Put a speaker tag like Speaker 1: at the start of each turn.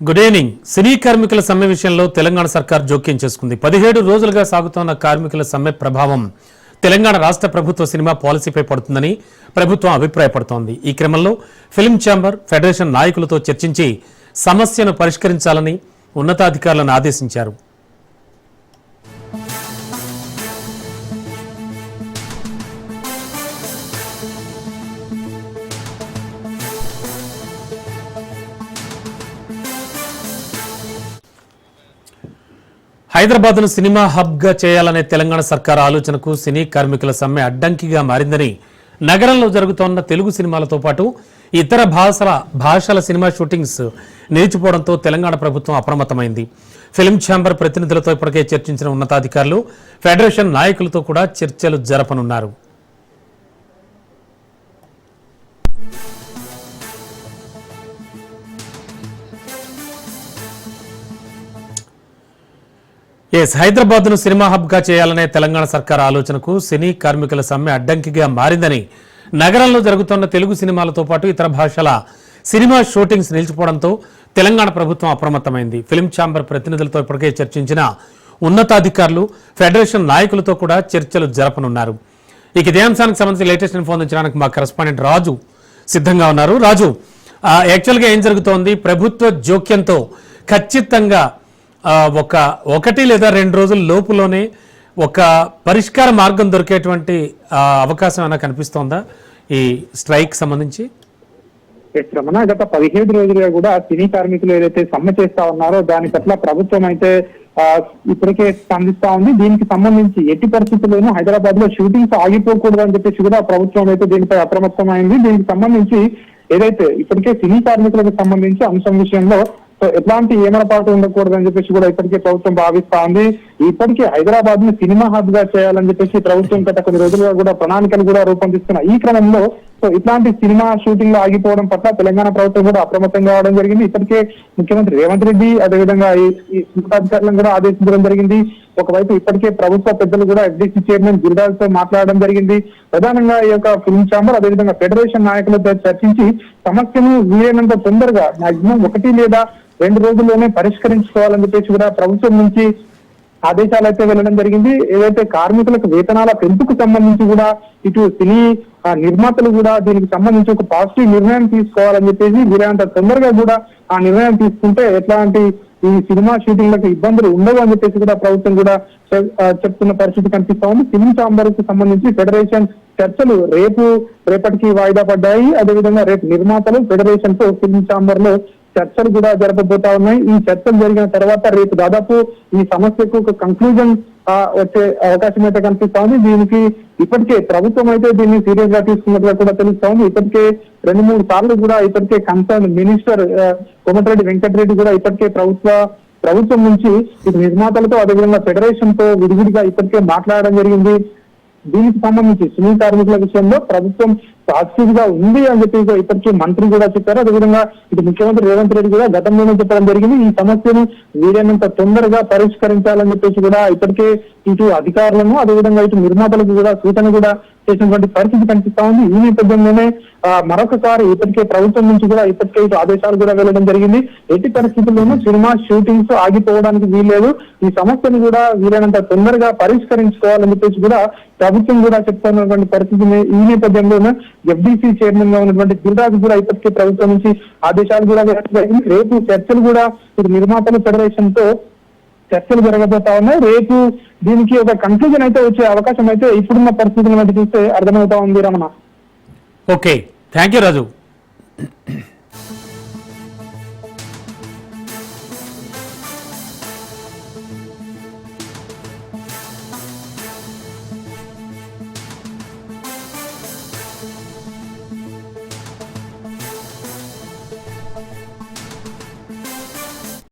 Speaker 1: Good evening సినీ కార్మికుల సమ్మె విషయంలో తెలంగాణ సర్కార్ జోక్యం చేసుకుంది. పదిహేడు రోజులుగా సాగుతోన్న కార్మికుల సమ్మె ప్రభావం తెలంగాణ రాష్ట్ర ప్రభుత్వ సినిమా పాలసీపై పడుతుందని ప్రభుత్వం అభిప్రాయపడుతోంది. ఈ క్రమంలో ఫిల్మ్ ఛాంబర్ ఫెడరేషన్ నాయకులతో చర్చించి సమస్యను పరిష్కరించాలని ఉన్నతాధికారులను ఆదేశించారు. హైదరాబాద్ను సినిమా హబ్గా చేయాలనే తెలంగాణ సర్కార్ ఆలోచనకు సినీ కార్మికుల సమ్మె అడ్డంకిగా మారిందని నగరంలో జరుగుతోన్న తెలుగు సినిమాలతో పాటు ఇతర భాషల భాషల సినిమా షూటింగ్స్ నిలిచిపోవడంతో తెలంగాణ ప్రభుత్వం అప్రమత్తమైంది. ఫిల్మ్ ఛాంబర్ ప్రతినిధులతో ఇప్పటికే చర్చించిన ఉన్నతాధికారులు ఫెడరేషన్ నాయకులతో కూడా చర్చలు జరపనున్నారు. ఎస్ హైదరాబాద్ను సినిమా హబ్గా చేయాలనే తెలంగాణ సర్కార్ ఆలోచనకు సినీ కార్మికుల సమ్మె అడ్డంకిగా మారిందని నగరంలో జరుగుతున్న తెలుగు సినిమాలతో పాటు ఇతర భాషల సినిమా షూటింగ్స్ నిలిచిపోవడంతో తెలంగాణ ప్రభుత్వం అప్రమత్తమైంది. ఫిల్మ్ ఛాంబర్ ప్రతినిధులతో ఇప్పటికే చర్చించిన ఉన్నతాధికారులు ఫెడరేషన్ నాయకులతో కూడా చర్చలు జరపనున్నారు. ఇక ఇదే అంశానికి సంబంధించి లేటెస్ట్ ఇన్ఫో అందించడానికి మా కరెస్పాండెంట్ రాజు సిద్ధంగా ఉన్నారు. రాజు యాక్చువల్గా ఏం జరుగుతోంది? ప్రభుత్వ జోక్యంతో ఖచ్చితంగా ఒక ఒకటి లేదా రెండు రోజుల లోపులోనే ఒక పరిష్కార మార్గం దొరికేటువంటి అవకాశం ఏమైనా కనిపిస్తోందా? ఈ స్ట్రైక్ సంబంధించి?
Speaker 2: రమణ గత పదిహేడు రోజులుగా కూడా సినీ కార్మికులు ఏదైతే సమ్మె చేస్తా ఉన్నారో దాని పట్ల ప్రభుత్వం అయితే ఇప్పటికే స్పందిస్తా ఉంది. దీనికి సంబంధించి ఎట్టి పరిస్థితుల్లోనూ హైదరాబాద్లో షూటింగ్స్ ఆగిపోకూడదు అని చెప్పేసి కూడా ప్రభుత్వం అయితే దీనిపై అప్రమత్తమైంది. దీనికి సంబంధించి ఏదైతే ఇప్పటికే సినీ కార్మికులకు సంబంధించి అంశం విషయంలో సో ఎట్లాంటి ఏమరపాటు ఉండకూడదు అని చెప్పేసి కూడా ఇప్పటికే ప్రభుత్వం భావిస్తా ఉంది ఇప్పటికే హైదరాబాద్ని సినిమా హబ్గా చేయాలని చెప్పేసి ప్రభుత్వం గత కొన్ని రోజులుగా కూడా ప్రణాళికలు కూడా రూపొందిస్తున్న ఈ క్రమంలో సో ఇట్లాంటి సినిమా షూటింగ్లో ఆగిపోవడం పట్ల తెలంగాణ ప్రభుత్వం కూడా అప్రమత్తంగా అవడం జరిగింది. ఇప్పటికే ముఖ్యమంత్రి రేవంత్ రెడ్డి అదేవిధంగా ఈ ఉన్నతాధికారులను కూడా ఆదేశించడం జరిగింది. ఒకవైపు ఇప్పటికే ప్రభుత్వ పెద్దలు కూడా ఎఫ్డీసీ చైర్మన్ గిరిరాజ్తో మాట్లాడడం జరిగింది. ప్రధానంగా ఈ యొక్క ఫిల్మ్ ఛాంబర్ అదేవిధంగా ఫెడరేషన్ నాయకులతో చర్చించి సమస్యను వీలైనంత తొందరగా మాక్సిమం ఒకటి లేదా రెండు రోజుల్లోనే పరిష్కరించుకోవాలని చెప్పేసి కూడా ప్రభుత్వం నుంచి ఆదేశాలు అయితే వెళ్ళడం జరిగింది. ఏదైతే కార్మికులకు వేతనాల పెంపుకు సంబంధించి కూడా ఇటు సినీ ఆ, నిర్మాతలు కూడా దీనికి సంబంధించి ఒక పాజిటివ్ నిర్ణయం తీసుకోవాలని చెప్పేసి వీరంత తొందరగా కూడా ఆ నిర్ణయం తీసుకుంటే ఎట్లాంటి ఈ సినిమా షూటింగ్లకు ఇబ్బందులు ఉండవు అని చెప్పేసి కూడా ప్రభుత్వం కూడా చెప్తున్న పరిస్థితి కనిపిస్తా ఉంది. ఫిల్మ్ ఛాంబర్కు సంబంధించి ఫెడరేషన్ చర్చలు రేపు రేపటికి వాయిదా పడ్డాయి. అదేవిధంగా రేపు నిర్మాతలు ఫెడరేషన్తో ఫిల్మ్ ఛాంబర్లో చర్చలు కూడా జరపబోతా ఉన్నాయి. ఈ చర్చలు జరిగిన తర్వాత రేపు దాదాపు ఈ సమస్యకు ఒక కంక్లూజన్ వచ్చే అవకాశం అయితే కనిపిస్తా ఉంది. దీనికి ఇప్పటికే ప్రభుత్వం అయితే దీన్ని సీరియస్గా తీసుకున్నట్టుగా కూడా తెలుస్తా ఉంది. ఇప్పటికే రెండు మూడు సార్లు కూడా ఇప్పటికే కన్సర్న్ మినిస్టర్ కోమటిరెడ్డి వెంకటరెడ్డి కూడా ఇప్పటికే ప్రభుత్వ ప్రభుత్వం నుంచి ఇటు నిర్మాతలతో అదేవిధంగా ఫెడరేషన్తో విడివిడిగా ఇప్పటికే మాట్లాడడం జరిగింది. దీనికి సంబంధించి సినీ కార్మికుల విషయంలో ప్రభుత్వం పాజిటివ్గా ఉంది అని చెప్పి ఇప్పటికీ మంత్రి కూడా చెప్పారు. అదేవిధంగా ఇటు ముఖ్యమంత్రి రేవంత్ రెడ్డి కూడా గతంలోనే చెప్పడం జరిగింది. ఈ సమస్యను వీలైనంత తొందరగా పరిష్కరించాలని చెప్పేసి కూడా ఇప్పటికే ఇటు అధికారులను అదేవిధంగా ఇటు నిర్మాతలకు కూడా సూచన కూడా చేసినటువంటి పరిస్థితి కనిపిస్తా ఉంది. ఈ నేపథ్యంలోనే మరొకసారి ఇప్పటికే ప్రభుత్వం నుంచి కూడా ఇప్పటికే ఇటు ఆదేశాలు కూడా వెళ్ళడం జరిగింది. ఎట్టి పరిస్థితుల్లోనూ సినిమా షూటింగ్స్ ఆగిపోవడానికి వీల్లేదు. ఈ సమస్యను కూడా వీలైనంత తొందరగా పరిష్కరించుకోవాలని చెప్పేసి కూడా ప్రభుత్వం కూడా చెప్తున్నటువంటి పరిస్థితి ఈ నేపథ్యంలోనే ఎఫ్డీసీ చైర్మన్గా ఉన్నటువంటి గిరిరాజు కూడా ఇప్పటికే ప్రభుత్వం నుంచి ఆదేశాలు కూడా వెళ్ళడం జరిగింది. రేపు చర్చలు కూడా ఇటు నిర్మాతల ఫెడరేషన్తో చర్చలు జరగబోతా ఉన్నాయి. రేపు దీనికి ఒక కన్క్లూజన్ అయితే వచ్చే అవకాశం అయితే ఇప్పుడున్న పరిస్థితులను బట్టి చూస్తే అర్థమవుతా ఉంది Ramana.
Speaker 1: Okay. Thank you Raju